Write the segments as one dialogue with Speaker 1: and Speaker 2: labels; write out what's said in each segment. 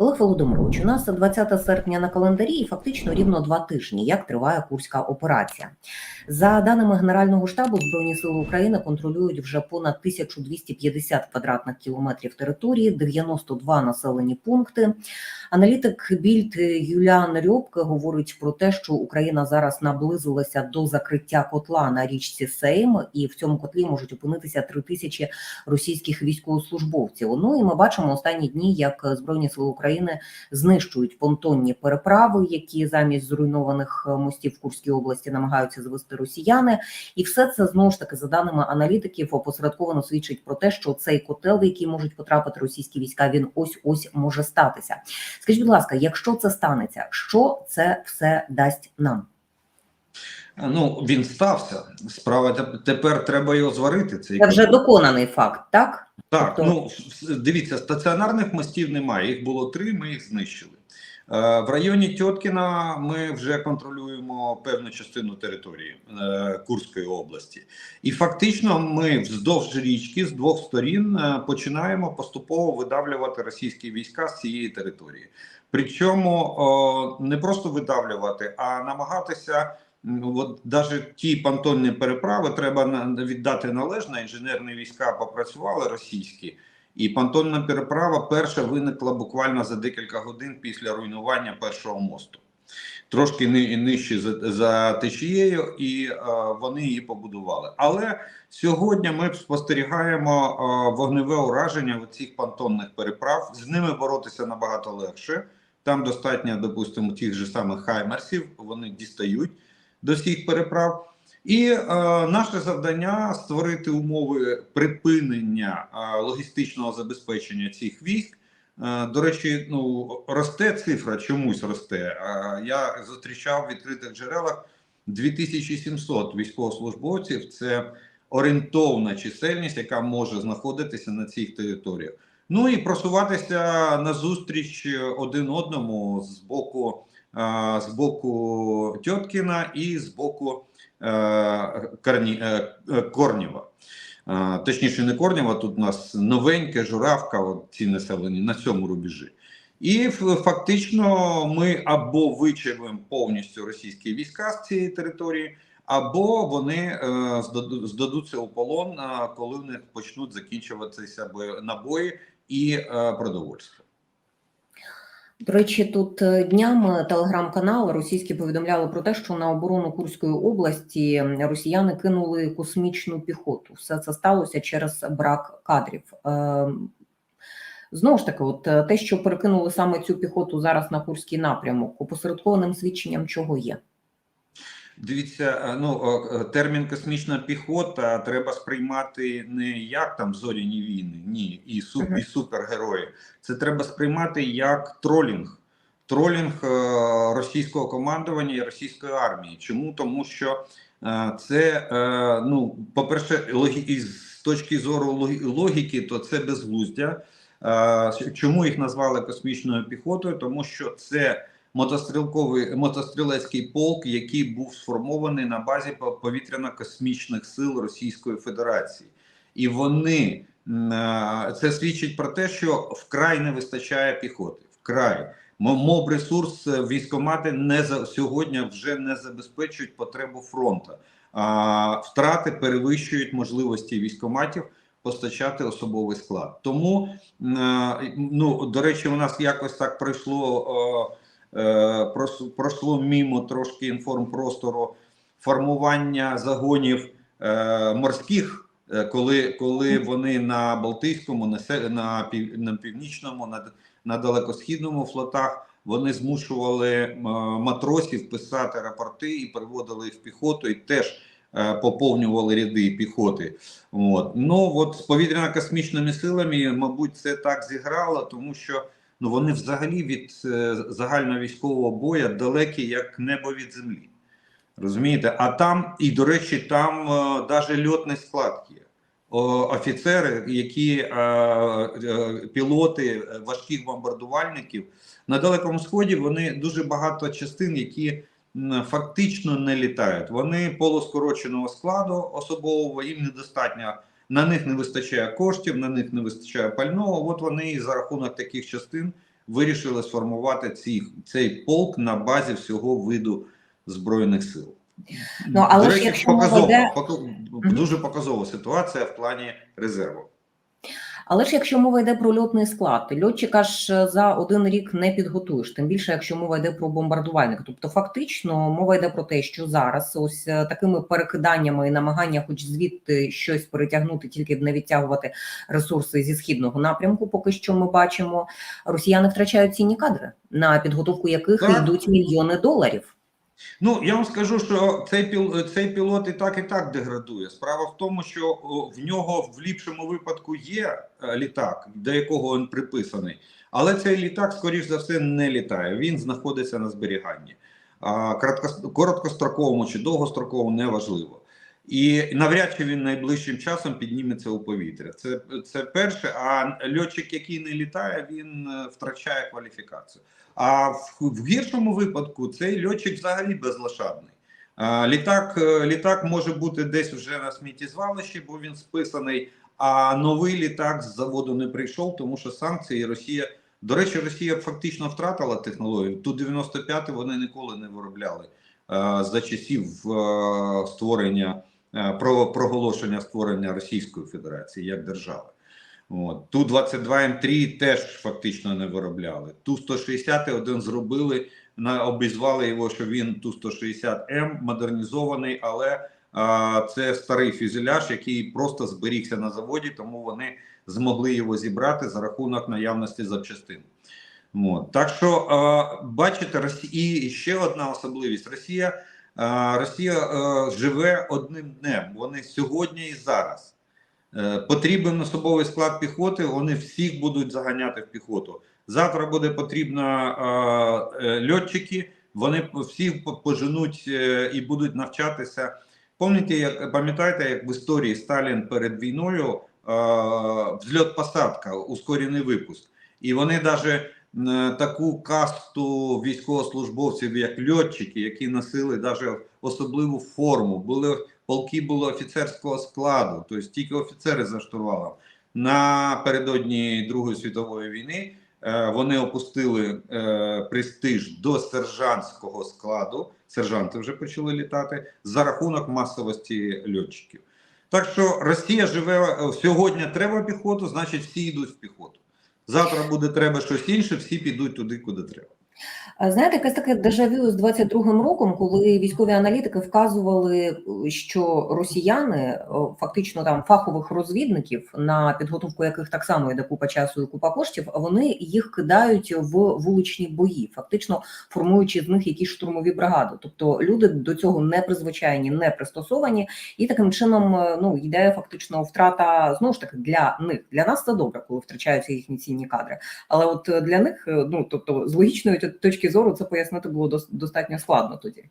Speaker 1: Олег Володимирович, у нас 20 серпня на календарі і фактично рівно два тижні, як триває курська операція. За даними Генерального штабу, Збройні сили України контролюють вже понад 1250 квадратних кілометрів території, 92 населені пункти. Аналітик Більд Юліан Рьобке говорить про те, що Україна зараз наблизилася до закриття котла на річці Сейм, і в цьому котлі можуть опинитися 3 тисячі російських військовослужбовців. Ну і ми бачимо останні дні, як збройні сили України знищують понтонні переправи, які замість зруйнованих мостів в Курській області намагаються звести росіяни. І все це знову ж таки за даними аналітиків опосередковано свідчить про те, що цей котел, в який можуть потрапити російські війська, він ось ось може статися. Скажіть, будь ласка, якщо це станеться, що це все дасть нам?
Speaker 2: Ну він стався. Справа тепер треба його зварити. Цей
Speaker 1: Це вже доконаний факт, так?
Speaker 2: Так,
Speaker 1: Тобто-
Speaker 2: ну дивіться, стаціонарних мостів немає. Їх було три. Ми їх знищили. Е, В районі Тьоткіна ми вже контролюємо певну частину території е, Курської області, і фактично ми вздовж річки з двох сторін е, починаємо поступово видавлювати російські війська з цієї території. Причому не просто видавлювати, а намагатися. От навіть ті понтонні переправи треба віддати належне. Інженерні війська попрацювали російські, і понтонна переправа перша виникла буквально за декілька годин після руйнування першого мосту. Трошки ни- нижче за, за течією, і е, вони її побудували. Але сьогодні ми спостерігаємо е, вогневе ураження цих понтонних переправ. З ними боротися набагато легше. Там достатньо, допустимо, тих же самих хаймерсів, вони дістають до всіх переправ. І е, наше завдання створити умови припинення е, логістичного забезпечення цих військ. Е, до речі, ну росте цифра, чомусь росте. Е, я зустрічав в відкритих джерелах 2700 військовослужбовців. Це орієнтовна чисельність, яка може знаходитися на цих територіях. Ну і просуватися назустріч один одному з боку, з боку Тьоткіна і з боку е, Корні, е, е, Корнєва. Е, Точніше, не Корнєва, тут у нас новеньке, журавка, от ці населені на цьому рубежі. І фактично ми або вичерпуємо повністю російські війська з цієї території, або вони е, здадуться у полон, е, коли в них почнуть закінчуватися бо- набої і е, продовольство.
Speaker 1: До речі, тут е, днями телеграм-канал російські повідомляли про те, що на оборону Курської області росіяни кинули космічну піхоту. Все це сталося через брак кадрів. Е, Знову ж таки, от е, те, що перекинули саме цю піхоту зараз на Курський напрямок, опосередкованим свідченням чого є.
Speaker 2: Дивіться, е, ну е, е, термін космічна піхота треба сприймати не як там зоряні війни, ні, і суп, і супергерої. Це треба сприймати як тролінг. Тролінг російського командування і російської армії. Чому? Тому що це, ну, по-перше, із точки зору логі- логіки, то це безглуздя. Чому їх назвали космічною піхотою? Тому що це мотострілковий мотострілецький полк, який був сформований на базі повітряно-космічних сил Російської Федерації, і вони е, це свідчить про те, що вкрай не вистачає піхоти. Вкрай Мо- моб ресурс е, військомати не за сьогодні вже не забезпечують потребу фронту. А втрати перевищують можливості військоматів постачати особовий склад. Тому е, ну до речі, у нас якось так пройшло. Е, пройшло мімо трошки інформпростору формування загонів е, морських, е, коли, коли вони на Балтійському, на, на, пів, на північному, на, на далекосхідному флотах вони змушували е, матросів писати рапорти і приводили їх в піхоту, і теж е, поповнювали ряди піхоти. От. Ну от з повітряно-космічними силами, мабуть, це так зіграло, тому що ну вони взагалі від е, загальновійськового бою далекі як небо від землі. Розумієте? А там, і до речі, там навіть льотний склад є. Офіцери, які е, е, пілоти важких бомбардувальників на Далекому Сході, вони дуже багато частин, які фактично не літають. Вони полускороченого складу особового, їм недостатньо на них не вистачає коштів, на них не вистачає пального. От вони і за рахунок таких частин вирішили сформувати ці, цей полк на базі всього виду збройних сил.
Speaker 1: Ну, але
Speaker 2: До
Speaker 1: ж якщо
Speaker 2: показово,
Speaker 1: Мгм.
Speaker 2: дуже показова ситуація в плані резерву.
Speaker 1: Але ж якщо мова йде про льотний склад, льотчика ж за один рік не підготуєш, тим більше, якщо мова йде про бомбардувальник. Тобто, фактично, мова йде про те, що зараз ось е, такими перекиданнями і намагання, хоч звідти щось перетягнути, тільки б не відтягувати ресурси зі східного напрямку. Поки що ми бачимо, росіяни втрачають цінні кадри, на підготовку яких йдуть мільйони доларів.
Speaker 2: Ну я вам скажу, що цей піл цей пілот і так і так деградує. Справа в тому, що в нього в ліпшому випадку є е, літак, до якого він приписаний, але цей літак, скоріш за все, не літає. Він знаходиться на зберіганні. А коротко, короткостроковому чи довгостроковому неважливо. І навряд чи він найближчим часом підніметься у повітря. Це, це перше. А льотчик, який не літає, він е, втрачає кваліфікацію. А в, в гіршому випадку цей льотчик взагалі безлошадний. А, літак, е, літак може бути десь вже на сміттєзвалищі, бо він списаний. А новий літак з заводу не прийшов, тому що санкції Росія. До речі, Росія фактично втратила технологію. Ту 95 вони ніколи не виробляли е, за часів е, створення е, про проголошення створення Російської Федерації як держави. От. Ту 22 М3 теж фактично не виробляли. Ту 160 один зробили, на обізвали його, що він ту 160 М модернізований, але а, це старий фюзеляж, який просто зберігся на заводі, тому вони змогли його зібрати за рахунок наявності запчастин. От. Так що а, бачите, Росія і ще одна особливість: Росія, Росія живе одним днем. Вони сьогодні і зараз. Е, Потрібен особовий склад піхоти, вони всіх будуть заганяти в піхоту. Завтра буде потрібно е, е, льотчики, вони всіх поженуть е, і будуть навчатися. Пам'ятаєте, як пам'ятаєте, як в історії Сталін перед війною е, взльот посадка, ускорений випуск, і вони навіть таку касту військовослужбовців, як льотчики, які носили навіть особливу форму, були полки були офіцерського складу, тобто тільки офіцери за штурвалом. Напередодні Другої світової війни е, вони опустили е, престиж до сержантського складу. Сержанти вже почали літати за рахунок масовості льотчиків. Так що Росія живе е, сьогодні. Треба піхоту, значить всі йдуть в піхоту. Завтра буде треба щось інше, всі підуть туди, куди треба.
Speaker 1: Знаєте, якесь таке дежавю з 22-м роком, коли військові аналітики вказували, що росіяни фактично там фахових розвідників, на підготовку яких так само йде купа часу і купа коштів, вони їх кидають в вуличні бої, фактично формуючи з них якісь штурмові бригади. Тобто люди до цього не призвичайні, не пристосовані, і таким чином е, ну йде фактично втрата знову ж таки для них. Для нас це добре, коли втрачаються їхні цінні кадри. Але от е, для них, е, ну тобто, з логічної т- точки зору, це пояснити було достатньо складно тоді.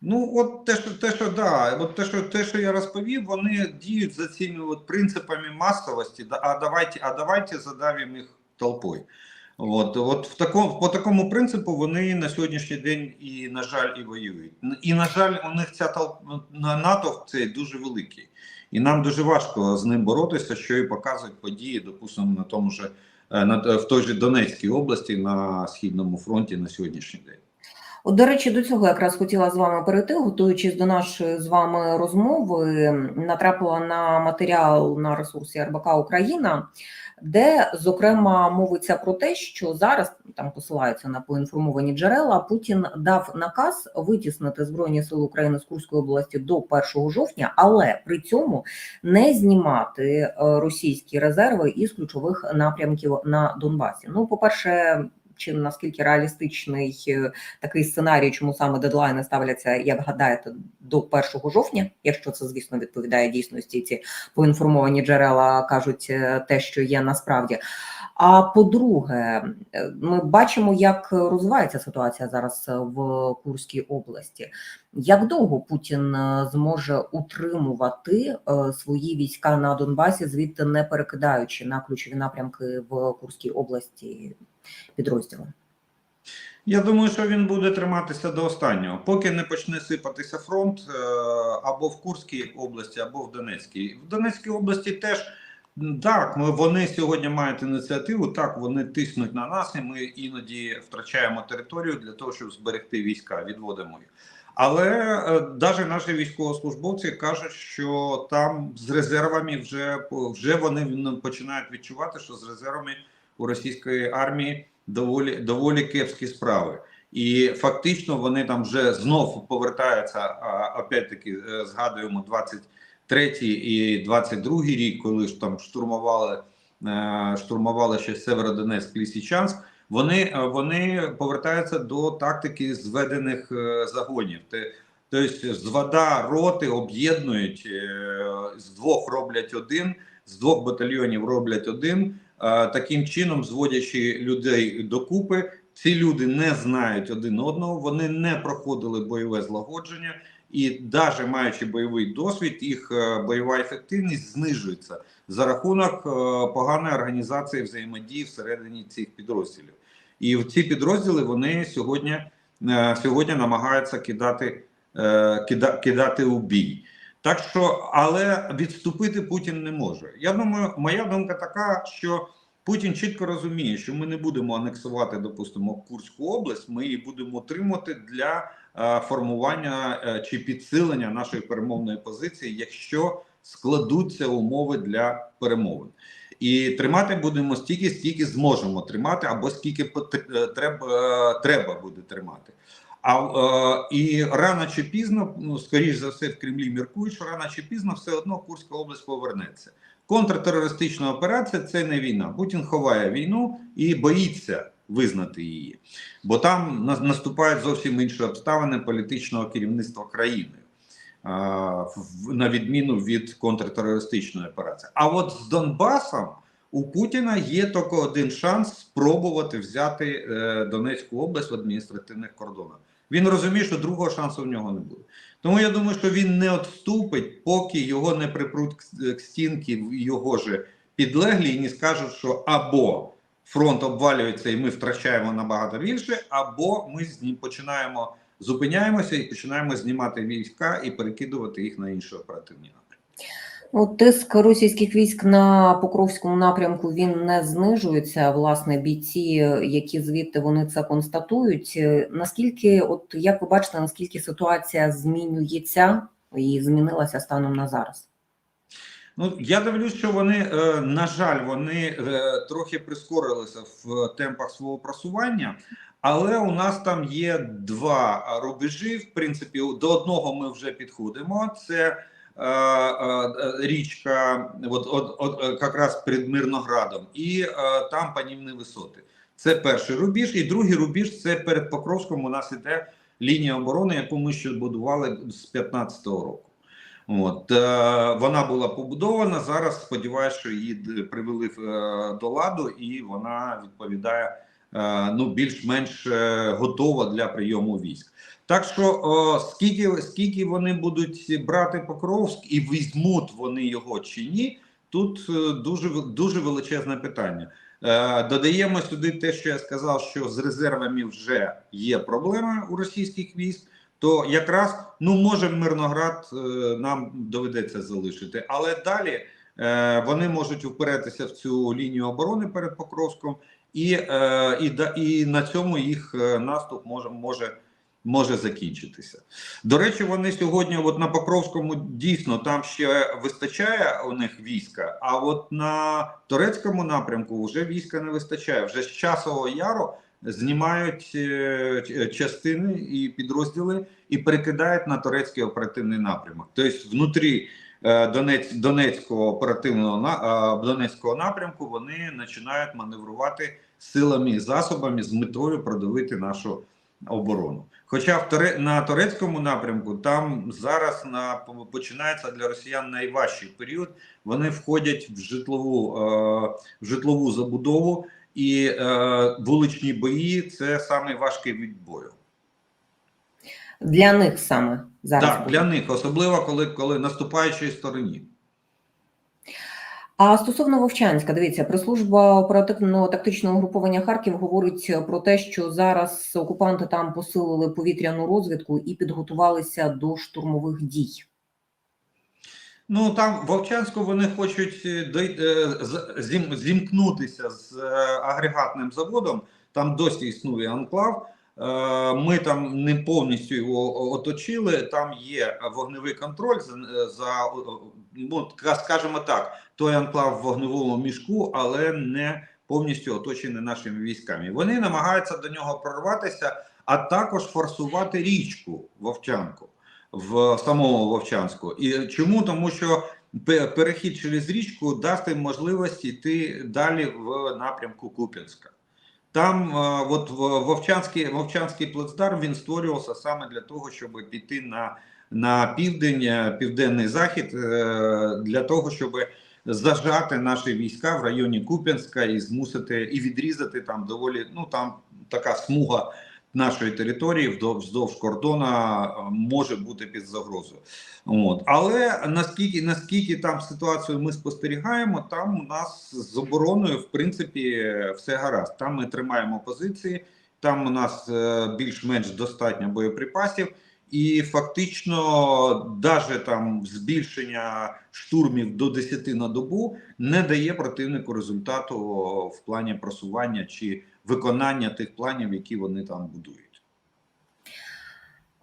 Speaker 2: Ну, от те, що те, що да, от те, що те, що я розповів, вони діють за цими от принципами масовості. А давайте, а давайте задавимо їх толпою. От, от в такому по такому принципу вони на сьогоднішній день і на жаль і воюють. І на жаль, у них ця толп на натовп цей дуже великий, і нам дуже важко з ним боротися, що і показують події, допустимо, на тому ж е, на в той же Донецькій області на східному фронті на сьогоднішній день.
Speaker 1: От, до речі, до цього якраз хотіла з вами перейти, готуючись до нашої з вами розмови, натрапила на матеріал на ресурсі РБК Україна, де зокрема мовиться про те, що зараз там посилаються на поінформовані джерела. Путін дав наказ витіснити збройні сили України з Курської області до 1 жовтня, але при цьому не знімати е, російські резерви із ключових напрямків на Донбасі. Ну, по перше. Чи наскільки реалістичний е, такий сценарій, чому саме дедлайни ставляться, як гадаєте, до 1 жовтня, якщо це, звісно, відповідає дійсності, ці поінформовані джерела кажуть е, те, що є насправді. А по-друге, е, ми бачимо, як розвивається ситуація зараз в Курській області. Як довго Путін зможе утримувати свої війська на Донбасі, звідти не перекидаючи на ключові напрямки в Курській області підрозділи?
Speaker 2: Я думаю, що він буде триматися до останнього, поки не почне сипатися фронт е, або в Курській області, або в Донецькій. В Донецькій області теж Так, вони сьогодні мають ініціативу. Так, вони тиснуть на нас, і ми іноді втрачаємо територію для того, щоб зберегти війська, відводимо їх. Але навіть наші військовослужбовці кажуть, що там з резервами вже вже вони починають відчувати, що з резервами у російської армії доволі доволі кепські справи. І фактично вони там вже знов повертаються. Опять-таки е, згадуємо 23-й і 22-й рік, коли ж там штурмували е, штурмували ще Северодонецьк, Лісічанськ. Вони е, вони повертаються до тактики зведених загонів. Тобто з вода роти об'єднують з двох роблять один, з двох батальйонів роблять один. Таким чином, зводячи людей докупи, ці люди не знають один одного, вони не проходили бойове злагодження, і навіть маючи бойовий досвід, їх е, бойова ефективність знижується за рахунок е, поганої організації взаємодії всередині цих підрозділів. І в ці підрозділи вони сьогодні е, сьогодні намагаються кидати кида, кидати у бій. Так що, але відступити Путін не може. Я думаю, моя думка така, що Путін чітко розуміє, що ми не будемо анексувати, допустимо, Курську область. Ми її будемо отримати для е, формування е, чи підсилення нашої перемовної позиції, якщо складуться умови для перемовин. І тримати будемо стільки, стільки зможемо тримати, або скільки е, треба, треба буде тримати. А е, і рано чи пізно, ну скоріш за все, в Кремлі міркують, що рано чи пізно все одно Курська область повернеться. Контртерористична операція це не війна. Путін ховає війну і боїться визнати її, бо там наступають зовсім інші обставини політичного керівництва країни, на відміну від контртерористичної операції. А от з Донбасом у Путіна є тільки один шанс спробувати взяти е, Донецьку область в адміністративних кордонах. Він розуміє, що другого шансу в нього не буде. Тому я думаю, що він не відступить, поки його не припруть к стінки його же підлеглі і не скажуть, що або фронт обвалюється і ми втрачаємо набагато більше, або ми з ним починаємо зупиняємося і починаємо знімати війська і перекидувати їх на інші оперативні напрямки.
Speaker 1: Ну, тиск російських військ на Покровському напрямку він не знижується. Власне, бійці, які звідти вони це констатують. Наскільки, от як ви бачите, наскільки ситуація змінюється і змінилася станом на зараз?
Speaker 2: Ну я дивлюсь, що вони е, на жаль, вони е, трохи прискорилися в темпах свого просування. Але у нас там є два рубежі. В принципі, до одного ми вже підходимо. Це річка, от, от, от якраз перед Мирноградом, і е, там панівні висоти. Це перший рубіж, і другий рубіж це перед Покровськом. У нас іде лінія оборони, яку ми ще будували з 15-го року. От вона була побудована. Зараз сподіваюся, що її привели до ладу, і вона відповідає ну більш-менш готова для прийому військ. Так що скільки скільки вони будуть брати Покровськ і візьмуть вони його чи ні, тут е, дуже дуже величезне питання. Е, додаємо сюди те, що я сказав, що з резервами вже є проблеми у російських військ. То якраз ну може Мирноград е, нам доведеться залишити, але далі е, вони можуть впиратися в цю лінію оборони перед Покровськом, і е, і, і на цьому їх е, наступ може може може закінчитися. До речі, вони сьогодні, от на Покровському, дійсно там ще вистачає у них війська, а от на турецькому напрямку вже війська не вистачає. Вже з часового яру знімають е, частини і підрозділи і перекидають на турецький оперативний напрямок. Тобто, внутрі. Е, Донець, Донецького оперативного е, Донецького напрямку вони починають маневрувати силами і засобами з метою продавити нашу оборону. Хоча на турецькому напрямку там зараз на починається для росіян найважчий період. Вони входять в житлову е, в житлову забудову і вуличні бої це найважкий від бою.
Speaker 1: Для них саме зараз
Speaker 2: Так, для них, особливо коли коли наступаючої стороні.
Speaker 1: А стосовно Вовчанська, дивіться, прес-служба оперативного тактичного груповання Харків говорить про те, що зараз окупанти там посилили повітряну розвідку і підготувалися до штурмових дій.
Speaker 2: Ну там в Вовчанську вони хочуть е, е, зімкнутися з е, агрегатним заводом. Там досі існує анклав. Е, Ми там не повністю його оточили. Там є вогневий контроль за, за ну, скажімо так, той анклав в вогневому мішку, але не повністю оточений нашими військами. Вони намагаються до нього прорватися, а також форсувати річку Вовчанку в самому Вовчанську. І чому? Тому що перехід через річку дасть їм можливість йти далі в напрямку Куп'янська. Там е, от Вовчанський, Вовчанський плацдарм він створювався саме для того, щоб піти на, на південь, е, південний захід, е, для того, щоб зажати наші війська в районі Куп'янська і змусити і відрізати там доволі ну там така смуга нашої території вздовж кордона е, може бути під загрозою. От. Але наскільки, наскільки там ситуацію ми спостерігаємо, там у нас з обороною в принципі все гаразд. Там ми тримаємо позиції, там у нас е, більш-менш достатньо боєприпасів. І фактично, навіть там збільшення штурмів до 10 на добу не дає противнику результату в плані просування чи виконання тих планів, які вони там будують.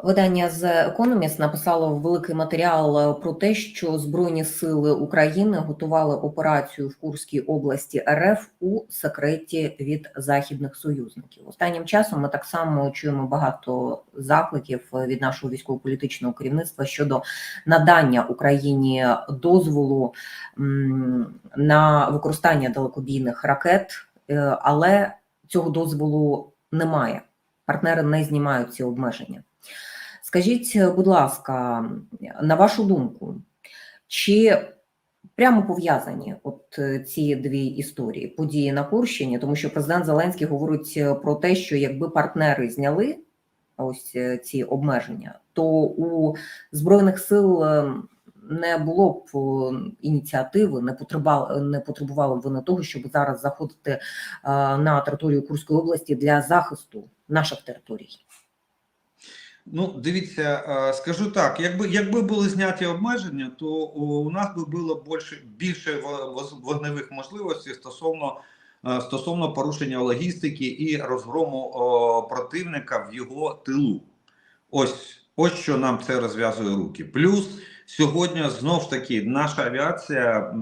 Speaker 1: Видання з Economist написало великий матеріал е, про те, що Збройні сили України готували операцію в Курській області РФ у секреті від західних союзників. Останнім часом ми так само чуємо багато закликів е, від нашого військово-політичного керівництва щодо надання Україні дозволу на використання далекобійних ракет, е, але цього дозволу немає. Партнери не знімають ці обмеження. Скажіть, будь ласка, на вашу думку, чи прямо пов'язані от е, ці дві історії події на Курщині, тому що президент Зеленський говорить е, про те, що якби партнери зняли ось е, ці обмеження, то у збройних сил е, не було б ініціативи, не потребували, не потребували б вони того, щоб зараз заходити е, на територію Курської області для захисту наших територій.
Speaker 2: Ну, дивіться, е, скажу так: якби якби були зняті обмеження, то у нас би було більше більше вогневих можливостей стосовно е, стосовно порушення логістики і розгрому противника в його тилу. Ось ось що нам це розв'язує руки. Плюс сьогодні знов ж таки наша авіація,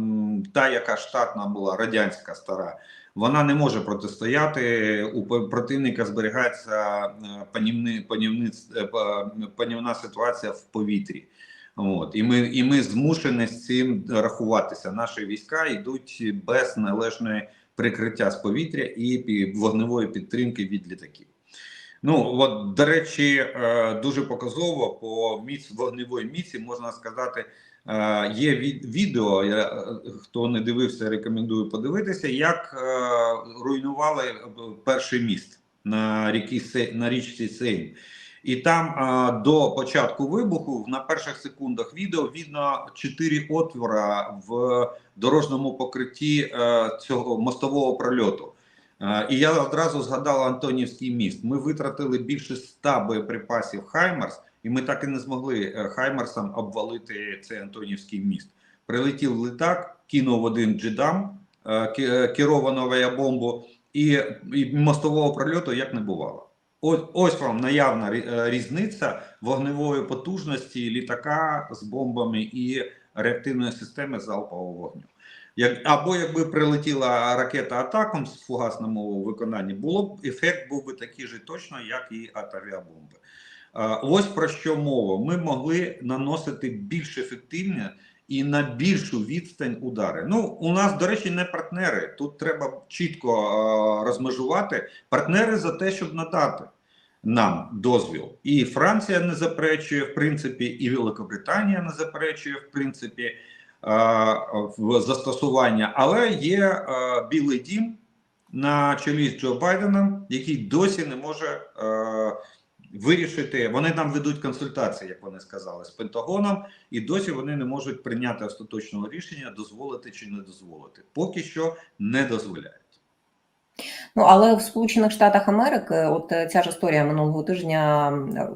Speaker 2: та яка штатна була радянська стара. Вона не може протистояти. У противника зберігається е, панівни, панівниць- е, па- панівна ситуація в повітрі. От і ми, і ми змушені з цим рахуватися. Наші війська йдуть без належної прикриття з повітря і вогневої підтримки від літаків. Ну от до речі, е, дуже показово по міць вогневої міці можна сказати. Е, Є від- відео, я, е, хто не дивився, рекомендую подивитися, як руйнували перший міст на ріки на річці Сейм. І там е, до початку вибуху на перших секундах відео видно чотири отвора в дорожньому покритті е, цього мостового прольоту. І я одразу згадав Антонівський міст. Ми витратили більше 100 боєприпасів Хаймарс, і ми так і не змогли е, Хаймарсом обвалити цей Антонівський міст. Прилетів літак, кинув один джедам, е, е, керовану авіабомбу, і, і мостового прольоту як не бувало. Ось, вам наявна різниця вогневої потужності літака з бомбами і реактивної системи залпового вогню. Як, або якби прилетіла ракета атаком з фугасному виконанні, було б ефект був би такий же точно, як і от авіабомби. Ось про що мова. Ми могли наносити більш ефективні і на більшу відстань удари. Ну, у нас, до речі, не партнери. Тут треба чітко розмежувати партнери за те, щоб надати нам дозвіл. І Франція не заперечує, в принципі, і Великобританія не заперечує, в принципі, в застосування, але є е, Білий Дім на чолі з Джо Байденом, який досі не може е, вирішити. Вони нам ведуть консультації, як вони сказали, з Пентагоном, і досі вони не можуть прийняти остаточного рішення, дозволити чи не дозволити. Поки що не дозволяють.
Speaker 1: Ну але в Сполучених Штатах Америки, от е, ця ж історія минулого тижня е,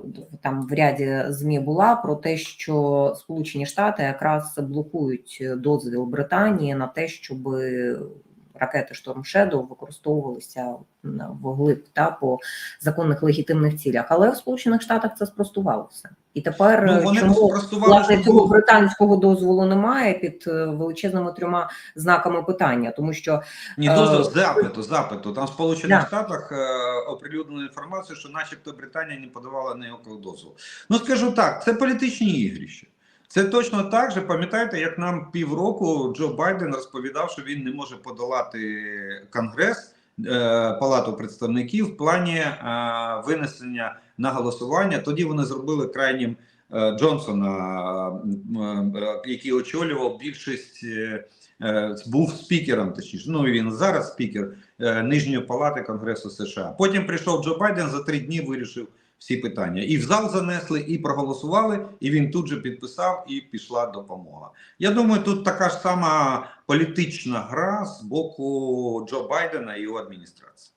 Speaker 1: там в ряді змі була про те, що Сполучені Штати якраз блокують дозвіл Британії на те, щоб ракети Storm Shadow використовувалися вглиб та по законних легітимних цілях. Але в Сполучених Штатах це спростувало все. І тепер
Speaker 2: Ну, вони
Speaker 1: чому власне цього британського дозволу немає під е, величезними трьома знаками питання, тому що
Speaker 2: Ні,
Speaker 1: Е,
Speaker 2: запиту, запиту. Там в Сполучених
Speaker 1: Да.
Speaker 2: Штатах е, оприлюднено інформацію, що начебто Британія не подавала ніякого дозволу. Ну скажу так, це політичні ігрища. Це точно так же. Пам'ятаєте, як нам півроку Джо Байден розповідав, що він не може подолати Конгрес, е, Палату представників в плані е, винесення на голосування. Тоді вони зробили крайнім е, Джонсона, який очолював більшість. був спікером, точніше, ну він зараз спікер Нижньої палати Конгресу США. Потім прийшов Джо Байден за три дні вирішив всі питання. І в зал занесли, і проголосували, і він тут же підписав, і пішла допомога. Я думаю, тут така ж сама політична гра з боку Джо Байдена і його адміністрації.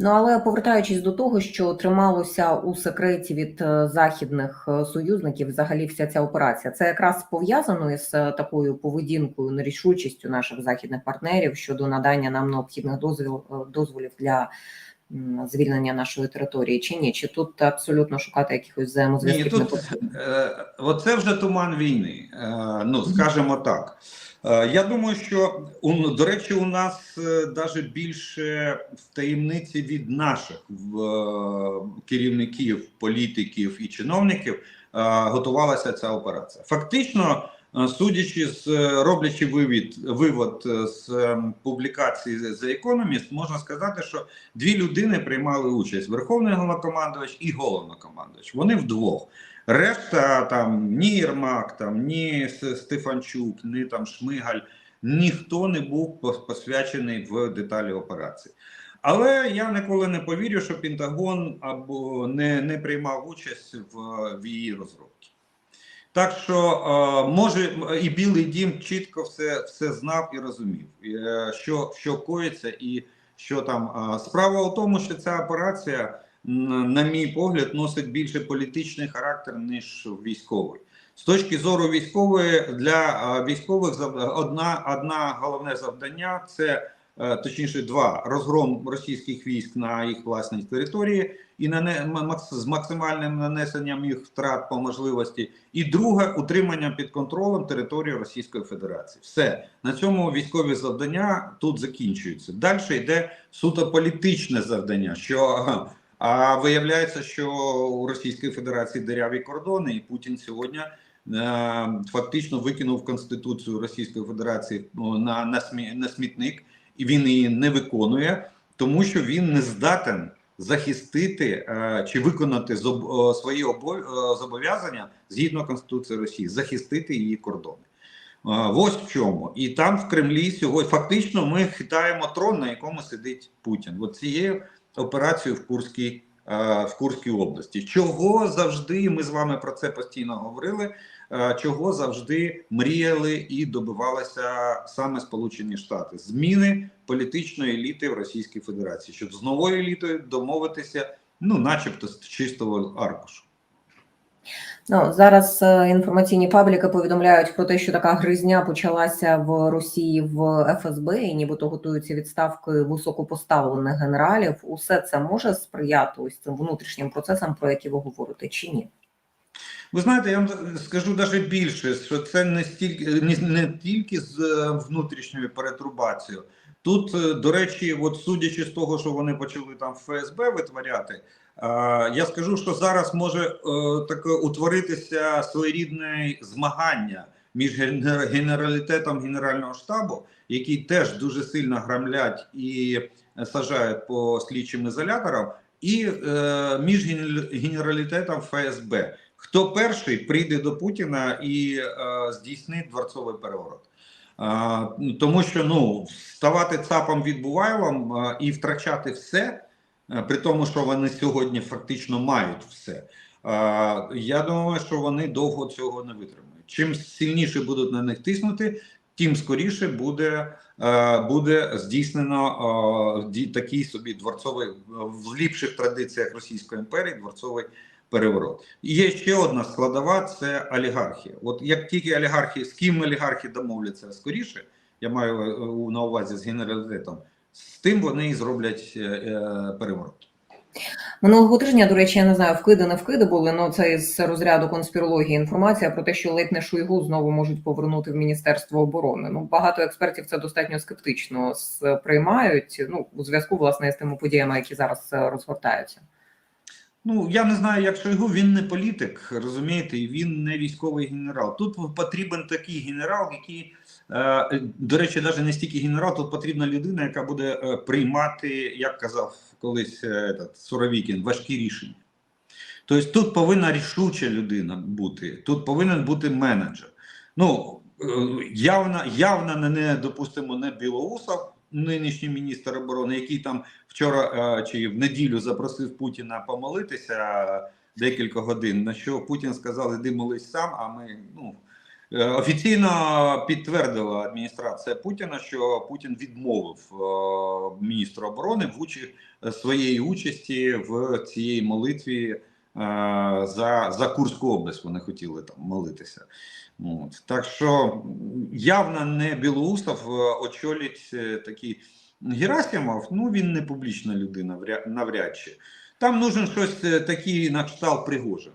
Speaker 1: Ну але повертаючись до того, що трималося у секреті від е, західних е, союзників, взагалі вся ця операція, це якраз пов'язано із е, такою поведінкою, нерішучістю наших західних партнерів щодо надання нам необхідних дозвіл дозволів для звільнення нашої території, чи ні? Чи тут абсолютно шукати якихось
Speaker 2: Ні,
Speaker 1: взаємозв'язків не
Speaker 2: тут е, оце вже туман війни. Е, ну скажімо так. Е, я думаю, що у, до речі, у нас навіть більше в таємниці від наших в, е, керівників, політиків і чиновників е, готувалася ця операція. Фактично, е, судячи з е, роблячи вивід, вивод е, з е, публікації The Economist, можна сказати, що дві людини приймали участь: Верховний головнокомандувач і головнокомандувач. Вони вдвох. Решта там ні Єрмак, там ні Стефанчук, ні там Шмигаль, ніхто не був посвячений в деталі операції. Але я ніколи не повірю, що Пентагон або не, не приймав участь в, в її розробці. Так що е, може і Білий Дім чітко все, все знав і розумів, е, що, що коїться, і що там. Е, справа у тому, що ця операція, на мій погляд, носить більше політичний характер, ніж військовий. З точки зору військової, для військових одна, одна головне завдання це точніше два розгром російських військ на їх власній території і з максимальним нанесенням їх втрат по можливості. І друге утримання під контролем території Російської Федерації. Все на цьому військові завдання тут закінчуються. Далі йде суто політичне завдання. Що а виявляється, що у Російської Федерації диряві кордони, і Путін сьогодні. е, Фактично викинув Конституцію Російської Федерації ну, на, на, на смітник, і він її не виконує, тому що він не здатен захистити е, чи виконати зоб, свої е, зобов'язання згідно Конституції Росії, захистити її кордони. Е, ось в чому. І там в Кремлі сьогодні фактично ми хитаємо трон, на якому сидить Путін. От цією операцією в Курській, е, в Курській області. Чого завжди ми з вами про це постійно говорили. Е, Чого завжди мріяли і добивалися саме Сполучені Штати зміни політичної еліти в Російській Федерації, щоб з новою елітою домовитися, ну, начебто, з чистого аркушу.
Speaker 1: Ну зараз е, інформаційні пабліки повідомляють про те, що така гризня почалася в Росії в ФСБ, і нібито готуються відставки високопоставлених генералів. Усе це може сприяти ось цим внутрішнім процесам, про які ви говорите, чи ні?
Speaker 2: Ви знаєте, я вам скажу навіть більше, що це не стільки не, не тільки з е, внутрішньою перетрубацією. Тут, е, до речі, от судячи з того, що вони почали там ФСБ витворяти, е, я скажу, що зараз може таке утворитися своєрідне змагання між генералітетом Генерального штабу, який теж дуже сильно грамлять і сажають по слідчим ізоляторам, і між генералітетом ФСБ. Хто перший прийде до Путіна і е, здійснить дворцовий переворот? Ну, тому що ну ставати цапом відбувайлом а, і втрачати все, е, при тому, що вони сьогодні фактично мають все. А, я думаю, що вони довго цього не витримають. Чим сильніше будуть на них тиснути, тим скоріше буде, е, буде здійснено е, такий собі дворцовий в ліпших традиціях Російської імперії дворцовий переворот. Є ще одна складова це олігархія. От як тільки олігархи, з ким олігархи домовляться скоріше, я маю е, на увазі з генералітетом, з тим вони і зроблять е, е, переворот.
Speaker 1: Минулого тижня, до речі, я не знаю, вкиди не вкиди були. Ну це із розряду конспірології. Інформація про те, що ледь не Шойгу знову можуть повернути в Міністерство оборони. Ну багато експертів це достатньо скептично сприймають. Ну у зв'язку власне з тими подіями, які зараз розгортаються.
Speaker 2: Ну я не знаю, як Шойгу, він не політик, розумієте, він не військовий генерал. Тут потрібен такий генерал, який, е, до речі, навіть не стільки генерал, тут потрібна людина, яка буде е, приймати, як казав колись е, этот, Суровікін, важкі рішення. Тобто тут повинна рішуча людина бути, тут повинен бути менеджер. Ну, явно, явно не допустимо не Білоусов, нинішній міністр оборони, який там вчора е, чи в неділю запросив Путіна помолитися декілька годин. На що Путін сказав, іди молись сам. А ми ну е, офіційно підтвердила адміністрація Путіна, що Путін відмовив е, міністру оборони в учі своєї участі в цій молитві. е, За, за Курську область вони хотіли там молитися. От. Так що явно не Білоусов е, очолить е, такий Герасимов, ну він не публічна людина, навряд чи. Там нужен щось е, такий на кшталт Пригожина,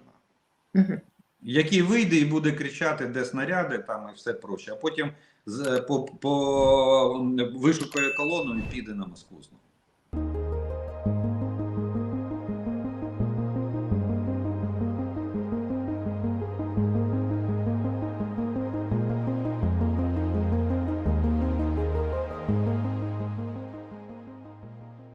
Speaker 2: який вийде і буде кричати, де снаряди, там і все проще. А потім по, по, вишукає колону і піде на Москву. знову.